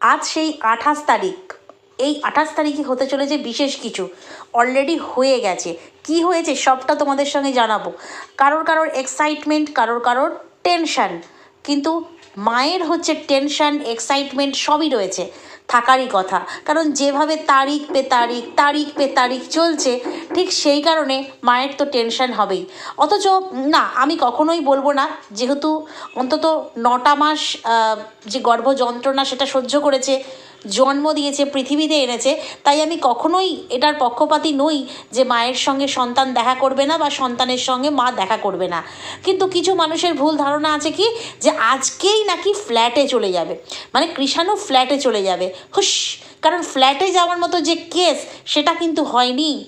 আজ সেই আঠাশ তারিখ। এই আঠাশ তারিখে হতে চলেছে বিশেষ কিছু। অলরেডি হয়ে গেছে। কি হয়েছে সবটা তোমাদের সঙ্গে জানাব। কারোর কারোর এক্সাইটমেন্ট কারোর কারোর টেনশান কিন্তু মায়ের হচ্ছে টেনশান এক্সাইটমেন্ট সবই রয়েছে। থাকারই কথা। কারণ যেভাবে তারিখ পে তারিখ তারিখ পে তারিখ চলছে, ঠিক সেই কারণে মায়ের তো টেনশন হবেই। অথচ না, আমি কখনোই বলব না, যেহেতু অন্তত নটা মাস যে গর্ভ যন্ত্রণা সেটা সহ্য করেছে জন্ম দিয়েছে, পৃথিবীতে এনেছে, তাই আমি কখনোই এটার পক্ষপাতী নই যে মায়ের সঙ্গে সন্তান দেখা করবে না বা সন্তানের সঙ্গে মা দেখা করবে না। কিন্তু কিছু মানুষের ভুল ধারণা আছে কি? যে আজকেই নাকি ফ্ল্যাটে চলে যাবে। মানে কৃষাণু ফ্ল্যাটে চলে যাবে। হুস কারণ ফ্ল্যাটে যাওয়ার মতো যে কেস, সেটা কিন্তু হয়নি।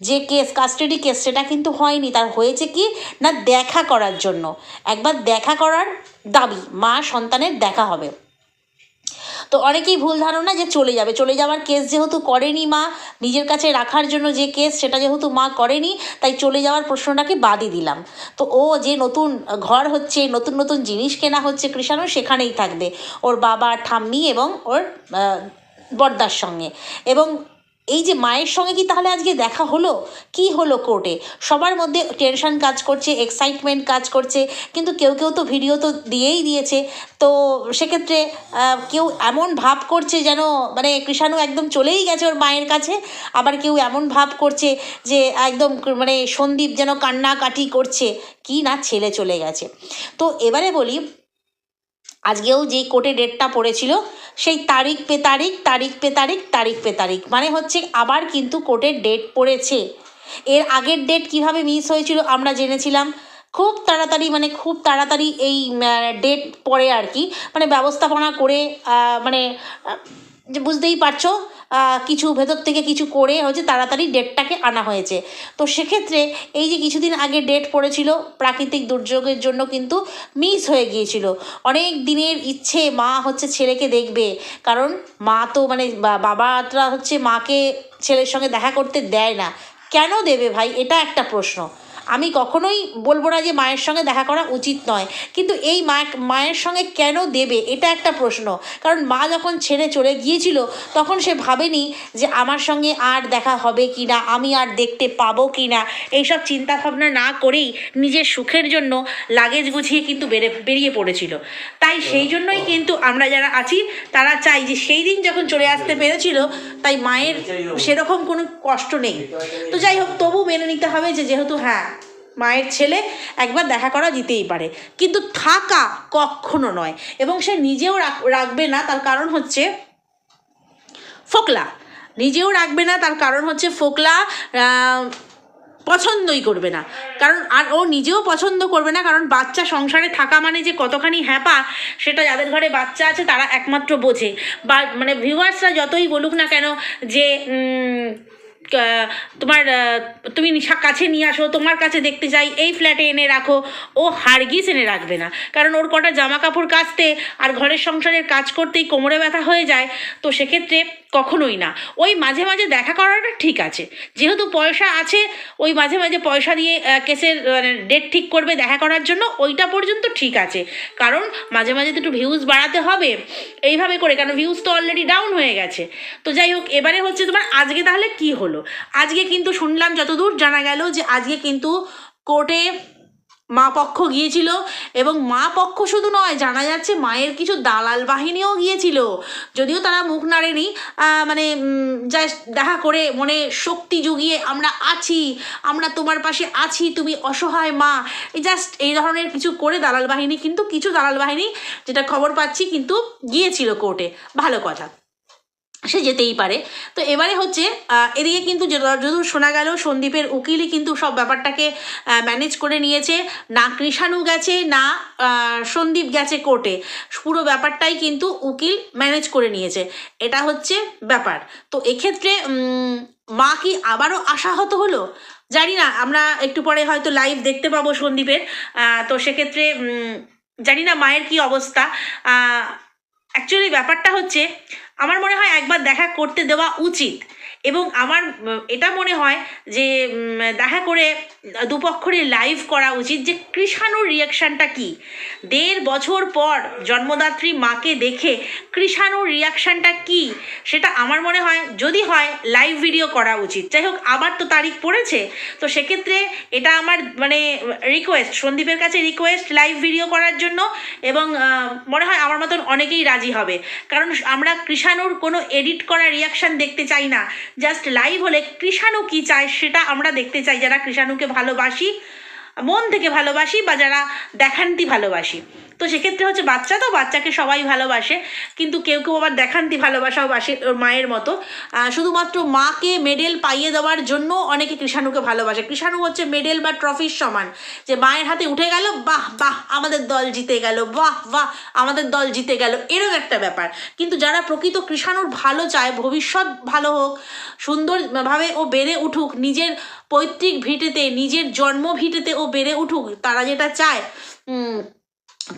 যে কেস, কাস্টাডি কেস, সেটা কিন্তু হয়নি। তার হয়েছে কি? না, দেখা করার জন্য। একবার দেখা করার দাবি, মা সন্তানের দেখা হবে। তো অনেকেই ভুল ধারণা যে চলে যাবে। চলে যাওয়ার কেস যেহেতু করেনি মা, নিজের কাছে রাখার জন্য যে কেস সেটা যেহেতু মা করেনি, তাই চলে যাওয়ার প্রশ্নটাকে বাদই দিলাম। তো ও যে নতুন ঘর হচ্ছে, নতুন নতুন জিনিস কেনা হচ্ছে কৃষাণু সেখানেই থাকবে। ওর বাবা ঠাম্মি এবং ওর বর্দার সঙ্গে। এবং এই যে মায়ের সঙ্গে কি তাহলে আজকে দেখা হলো? কি হলো কোর্টে সবার মধ্যে টেনশন কাজ করছে এক্সাইটমেন্ট কাজ করছে, কিন্তু কেউ কেউ তো ভিডিও তো দিয়েই দিয়েছে। তো সেক্ষেত্রে কেউ এমন ভাব করছে যেন মানে কৃষাণু একদম চলেই গেছে ওর মায়ের কাছে। আবার কেউ এমন ভাব করছে যে একদম মানে সন্দীপ যেন কান্নাকাটি করছে। কি না ছেলে চলে গেছে। তো এবারে বলি আজকেও যেই কোর্টে ডেটটা পড়েছিল, সেই তারিখ পে তারিখ তারিখ পে তারিখ তারিখ পে তারিখ। মানে হচ্ছে আবার কিন্তু কোর্টের ডেট পড়েছে। এর আগের ডেট কীভাবে মিস হয়েছিল আমরা জেনেছিলাম। খুব তাড়াতাড়ি মানে খুব তাড়াতাড়ি এই ডেট পরে আর কি। মানে ব্যবস্থাপনা করে মানে যে বুঝতেই পারছ কিছু ভেতর থেকে কিছু করে হচ্ছে তাড়াতাড়ি ডেটটাকে আনা হয়েছে। তো সেক্ষেত্রে এই যে কিছুদিন আগে ডেট পড়েছিল, প্রাকৃতিক দুর্যোগের জন্য কিন্তু মিস হয়ে গিয়েছিল। অনেক দিনের ইচ্ছে মা হচ্ছে ছেলেকে দেখবে, কারণ মা তো মানে বাবারা হচ্ছে মাকে ছেলের সঙ্গে দেখা করতে দেয় না। কেন দেবে ভাই? এটা একটা প্রশ্ন। আমি কখনোই বলব না যে মায়ের সঙ্গে দেখা করা উচিত নয়। কিন্তু এই মা, মায়ের সঙ্গে কেন দেবে? এটা একটা প্রশ্ন। কারণ মা যখন ছেড়ে চলে গিয়েছিল, তখন সে ভাবেনি যে আমার সঙ্গে আর দেখা হবে কি না আমি আর দেখতে পাবো কি না এইসব চিন্তাভাবনা না করেই নিজের সুখের জন্য লাগেজ গুছিয়ে কিন্তু বেড়ে, বেরিয়ে পড়েছিল। তাই সেই জন্যই কিন্তু আমরা যারা আছি, তারা চাই যে সেই দিন যখন চলে আসতে পেরেছিল, তাই মায়ের সেরকম কোনো কষ্ট নেই। তো যাই হোক তবু মেনে নিতে হবে যে যেহেতু হ্যাঁ মায়ের ছেলে একবার দেখা করা যেতেই পারে। কিন্তু থাকা কখনো নয় এবং সে নিজেও রাখ- রাখবে না, তার কারণ হচ্ছে ফোকলা। নিজেও রাখবে না, তার কারণ হচ্ছে ফোকলা পছন্দই করবে না। কারণ আর ও নিজেও পছন্দ করবে না, কারণ বাচ্চা সংসারে থাকা মানে যে কতখানি হ্যাপা, সেটা যাদের ঘরে বাচ্চা আছে তারা একমাত্র বোঝে। বা মানে ভিউয়ার্সরা যতই বলুক না কেন যে তোমার তুমি কাছে নিয়ে আসো, তোমার কাছে দেখতে চাই, এই ফ্ল্যাটে এনে রাখো। ও হারগিস এনে রাখবে না। কারণ ওর কটা জামা কাপড় কাচতে আর ঘরের সংসারের কাজ করতেই কোমরে ব্যথা হয়ে যায়। তো সেক্ষেত্রে কখনোই না। ওই মাঝে মাঝে দেখা করাটা ঠিক আছে। যেহেতু পয়সা আছে, ওই মাঝে মাঝে পয়সা দিয়ে কেসের মানে ডেট ঠিক করবে দেখা করার জন্য, ওইটা পর্যন্ত ঠিক আছে। কারণ মাঝে মাঝে তো একটু ভিউজ বাড়াতে হবে, এইভাবে করে কারণ ভিউজ তো অলরেডি ডাউন হয়ে গেছে। তো যাই হোক, এবারে হচ্ছে তোমার, আজকে তাহলে কি হলো? আজকে কিন্তু শুনলাম যতদূর জানা গেল যে আজকে কিন্তু কোর্টে মা পক্ষ গিয়েছিল এবং মা পক্ষ শুধু নয়, জানা যাচ্ছে মায়ের কিছু দালাল বাহিনীও গিয়েছিল। যদিও তারা মুখ নাড়েনি মানে জাস্ট দেখা করে মনে শক্তি জুগিয়ে আমরা আছি, আমরা তোমার পাশে আছি, তুমি অসহায় মা। জাস্ট এই ধরনের কিছু করে দালাল বাহিনী, কিন্তু কিছু দালাল বাহিনী যেটা খবর পাচ্ছি কিন্তু গিয়েছিল কোর্টে ভালো কথা। সে যেতেই পারে। তো এবারে হচ্ছে এদিকে কিন্তু যদু শোনা গেল, সন্দীপের উকিলই কিন্তু সব ব্যাপারটাকে ম্যানেজ করে নিয়েছে। না কৃষাণু গেছে, না সন্দীপ গেছে কোর্টে পুরো ব্যাপারটাই কিন্তু উকিল ম্যানেজ করে নিয়েছে। এটা হচ্ছে ব্যাপার। তো এক্ষেত্রে মা কি আবারও আশাহত হলো? জানি না, আমরা একটু পরে হয়তো লাইভ দেখতে পাবো সন্দীপের। তো সেক্ষেত্রে জানি না মায়ের কি অবস্থা। অ্যাকচুয়ালি ব্যাপারটা হচ্ছে আমার মনে হয় একবার দেখা করতে দেওয়া উচিত। এবং আমার, এটা মনে হয় যে দেখা করে দুপক্ষরই লাইভ করা উচিত যে কৃষাণুর রিয়াকশানটা কি? দেড় বছর পর জন্মদাত্রী মাকে দেখে কৃষাণুর রিয়াকশানটা কি? সেটা আমার মনে হয়, যদি হয় লাইভ ভিডিও করা উচিত। যাই হোক, আবার তো তারিখ পড়েছে, তো সেক্ষেত্রে এটা আমার মানে রিকোয়েস্ট সন্দীপের কাছে রিকোয়েস্ট লাইভ ভিডিও করার জন্য এবং মনে হয় আমার মতন অনেকেই রাজি হবে। কারণ আমরা কৃষাণুর কোনো এডিট করা রিয়াকশান দেখতে চাই না। জাস্ট লাইভ হলে কৃষাণু কি চায় সেটা আমরা দেখতে চাই যারা কৃষাণুকে ভালোবাসি। মন থেকে ভালোবাসি বা যারা দেখান্তি ভালোবাসি। তো সেক্ষেত্রে হচ্ছে বাচ্চা তো বাচ্চাকে সবাই ভালোবাসে, কিন্তু কেউ কেউ আবার দেখান্তি ভালোবাসাও বাসে ওর মায়ের মতো। শুধুমাত্র মাকে মেডেল পাইয়ে দেওয়ার জন্য অনেকে কৃষাণুকে ভালোবাসে। কৃষাণু হচ্ছে মেডেল বা ট্রফির সমান। যে মায়ের হাতে উঠে গেল, বাহ বাহ, আমাদের দল জিতে গেল, বাহ বাহ, আমাদের দল জিতে গেল এরকম একটা ব্যাপার। কিন্তু যারা প্রকৃত কৃষাণুর ভালো চায়, ভবিষ্যৎ ভালো হোক, সুন্দরভাবে ও বেড়ে উঠুক, নিজের পৈতৃক ভিটেতে, নিজের জন্ম ভিটেতে ও বেড়ে উঠুক, তারা যেটা চায়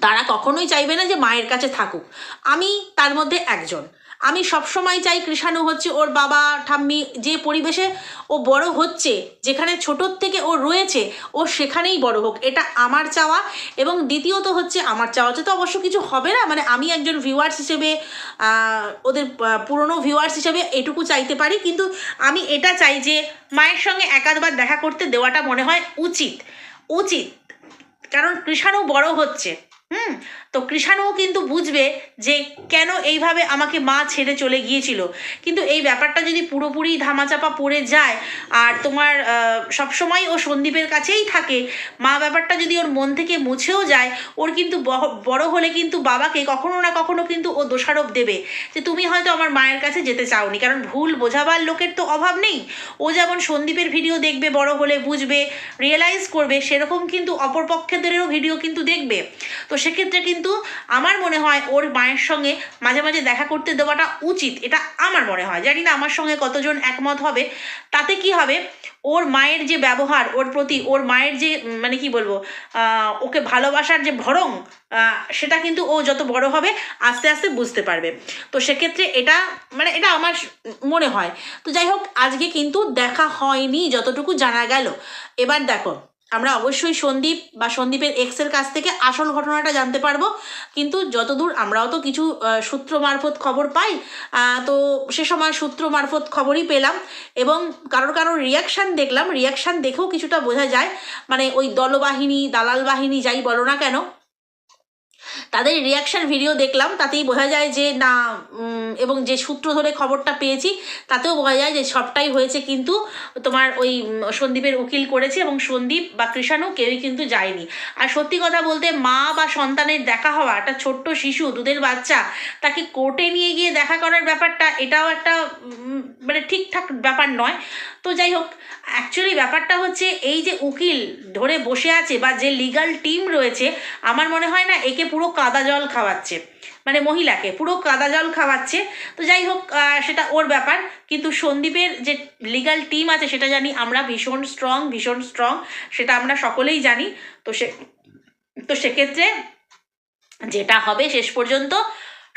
তারা কখনোই চাইবে না যে মায়ের কাছে থাকুক। আমি তার মধ্যে একজন। আমি সবসময় চাই কৃষাণু হচ্ছে ওর বাবা, ঠাম্মি যে পরিবেশে ও বড় হচ্ছে, যেখানে ছোটোর থেকে ও রয়েছে, ও সেখানেই বড় হোক। এটা আমার চাওয়া এবং দ্বিতীয়ত হচ্ছে আমার চাওয়াতে তো অবশ্য কিছু হবে না মানে আমি একজন ভিউয়ার্স হিসেবে ওদের পুরনো ভিউয়ার্স হিসেবে এটুকু চাইতে পারি। কিন্তু আমি এটা চাই যে মায়ের সঙ্গে একাধবার দেখা করতে দেওয়াটা মনে হয় উচিত। উচিত। কারণ কৃষাণু বড় হচ্ছে। হুম? তো কৃষাণুও কিন্তু বুঝবে যে কেন এইভাবে আমাকে মা ছেড়ে চলে গিয়েছিল। কিন্তু এই ব্যাপারটা যদি পুরোপুরি ধামাচাপা পড়ে যায় আর তোমার সবসময় ও সন্দীপের কাছেই থাকে, মা ব্যাপারটা যদি ওর মন থেকে মুছেও যায়, ওর কিন্তু বড় হলে কিন্তু বাবাকে কখনো না কখনো কিন্তু ও দোষারোপ দেবে যে তুমি হয়তো আমার মায়ের কাছে যেতে চাওনি। কারণ ভুল বোঝাবার লোকের তো অভাব নেই। ও যেমন সন্দীপের ভিডিও দেখবে, বড় হলে বুঝবে রিয়েলাইজ করবে, সেরকম কিন্তু অপর পক্ষেদেরও ভিডিও কিন্তু দেখবে। তো সেক্ষেত্রে কিন্তু আমার মনে হয় ওর মায়ের সঙ্গে মাঝে মাঝে দেখা করতে দেওয়াটা উচিত। এটা আমার মনে হয়। জানি না আমার সঙ্গে কতজন একমত হবে। তাতে কি হবে? ওর মায়ের যে ব্যবহার, ওর প্রতি ওর মায়ের যে মানে কি বলব ওকে ভালোবাসার যে ভরং সেটা কিন্তু ও যত বড় হবে, আস্তে আস্তে বুঝতে পারবে। তো সেক্ষেত্রে এটা মানে এটা আমার মনে হয়। তো যাই হোক, আজকে কিন্তু দেখা হয়নি, যতটুকু জানা গেল। এবার দেখো আমরা অবশ্যই সন্দীপ বা সন্দীপের এক্সের কাছ থেকে আসল ঘটনাটা জানতে পারব। কিন্তু যতদূর আমরাও তো কিছু সূত্র মারফত খবর পাই তো সে সময় সূত্র মারফত খবরই পেলাম এবং কারোর কারোর রিয়াকশান দেখলাম। রিয়াকশান দেখেও কিছুটা বোঝা যায়। মানে ওই দলবাহিনী, দালাল বাহিনী যাই বলো না কেন তাদের রিয়াকশান ভিডিও দেখলাম, তাতেই বোঝা যায় যে না এবং যে সূত্র ধরে খবরটা পেয়েছি, তাতেও বোঝা যায় যে সবটাই হয়েছে কিন্তু তোমার ওই সন্দীপের উকিল করেছে এবং সন্দীপ বা কৃষাণু কেউই কিন্তু যায়নি। আর সত্যি কথা বলতে মা বা সন্তানের দেখা হওয়া, একটা ছোট্ট শিশু, দুধের বাচ্চা, তাকে কোর্টে নিয়ে গিয়ে দেখা করার ব্যাপারটা, এটাও একটা মানে ঠিকঠাক ব্যাপার নয়। তো যাই হোক অ্যাকচুয়ালি ব্যাপারটা হচ্ছে এই যে উকিল ধরে বসে আছে বা যে লিগাল টিম রয়েছে, আমার মনে হয় না একে পুরো কাদা জল খাওয়াচ্ছে। মানে মহিলাকে পুরো কাদা জল খাওয়াচ্ছে। তো যাই হোক সেটা ওর ব্যাপার। কিন্তু সন্দীপের যে লিগাল টিম আছে, সেটা জানি আমরা ভীষণ স্ট্রং ভীষণ স্ট্রং সেটা আমরা সকলেই জানি। তো সে, তো সেক্ষেত্রে যেটা হবে শেষ পর্যন্ত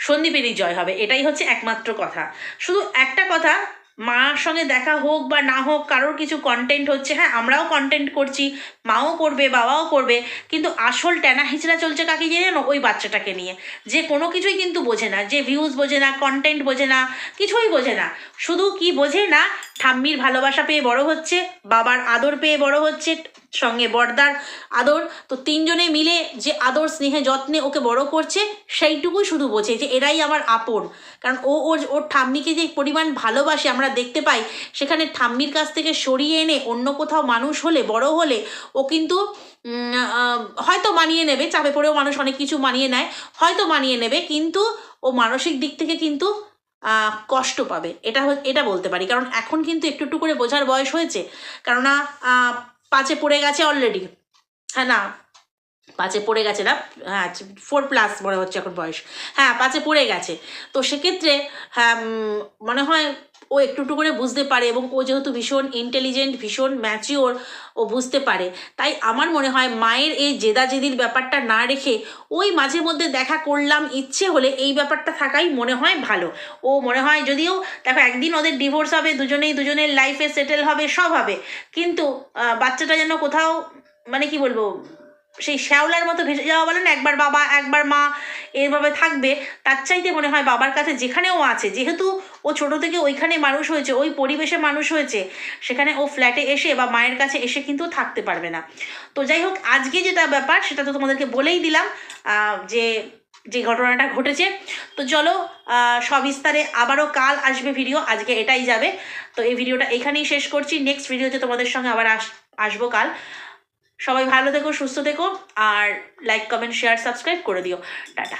সন্দীপেরই জয় হবে। এটাই হচ্ছে একমাত্র কথা। শুধু একটা কথা মার সঙ্গে দেখা হোক বা না হোক, কারোর কিছু কন্টেন্ট হচ্ছে হ্যাঁ আমরাও কন্টেন্ট করছি, মাও করবে, বাবাও করবে, কিন্তু আসল ট্যানা হিচড়া চলছে কাকে নিয়ে জানো? ওই বাচ্চাটাকে নিয়ে। যে কোনো কিছুই কিন্তু বোঝে না, যে ভিউজ বোঝে না কন্টেন্ট বোঝে না, কিছুই বোঝে না। শুধু কি বোঝে না, ঠাম্মির ভালোবাসা পেয়ে বড় হচ্ছে, বাবার আদর পেয়ে বড় হচ্ছে সঙ্গে বর্দার আদর। তো তিনজনে মিলে যে আদর স্নেহে যত্নে ওকে বড় করছে, সেইটুকুই শুধু বোঝে যে এরাই আমার আপন। কারণ ও ওর ওর ঠাম্মিকে যে পরিমাণ ভালোবাসে, আমরা দেখতে পাই, সেখানে ঠাম্মির কাছ থেকে সরিয়ে এনে অন্য কোথাও মানুষ হলে, বড় হলে, ও কিন্তু হয়তো মানিয়ে নেবে। চাপে পড়েও মানুষ অনেক কিছু মানিয়ে নেয়, হয়তো মানিয়ে নেবে, কিন্তু ও মানসিক দিক থেকে কিন্তু কষ্ট পাবে। এটা এটা বলতে পারি। কারণ এখন কিন্তু একটু একটু করে বোঝার বয়স হয়েছে। কেননা পাঁচে পড়ে গেছে অলরেডি হ্যাঁ না পাঁচে পড়ে গেছে না? হ্যাঁ ফোর প্লাস মনে হচ্ছে এখন বয়স। হ্যাঁ পাঁচে পড়ে গেছে। তো সেক্ষেত্রে হ্যাঁ মনে হয় ও একটু একটু করে বুঝতে পারে এবং ও যেহেতু ভীষণ ইন্টেলিজেন্ট ভীষণ ম্যাচিওর ও বুঝতে পারে। তাই আমার মনে হয় মায়ের এই জেদাজেদির ব্যাপারটা না রেখে ওই মাঝে মধ্যে দেখা করলাম ইচ্ছে হলে এই ব্যাপারটা থাকাই মনে হয় ভালো। ও মনে হয় যদিও, দেখো একদিন ওদের ডিভোর্স হবে, দুজনেই দুজনের লাইফে সেটেল হবে, সব হবে। কিন্তু বাচ্চাটা যেন কোথাও মানে কি বলব সেই শ্যাওলার মতো ভেসে যাওয়া বলে না, একবার বাবা, একবার মা এইভাবে থাকবে, তার চাইতে মনে হয় বাবার কাছে যেখানেও আছে, যেহেতু ও ছোট থেকে ওইখানে মানুষ হয়েছে, ওই পরিবেশে মানুষ হয়েছে, সেখানে ও ফ্ল্যাটে এসে বা মায়ের কাছে এসে কিন্তু থাকতে পারবে না। তো যাই হোক, আজকে যেটা ব্যাপার, সেটা তো তোমাদেরকে বলেই দিলাম যে যে ঘটনাটা ঘটেছে। তো চলো সবিস্তারে আবারও কাল আসবে ভিডিও আজকে এটাই যাবে। তো এই ভিডিওটা এখানেই শেষ করছি নেক্সট ভিডিওতে তোমাদের সঙ্গে আবার আস, আসব কাল। সবাই ভালো থেকো সুস্থ থেকো আর লাইক কমেন্ট শেয়ার সাবস্ক্রাইব করে দিও। টাটা।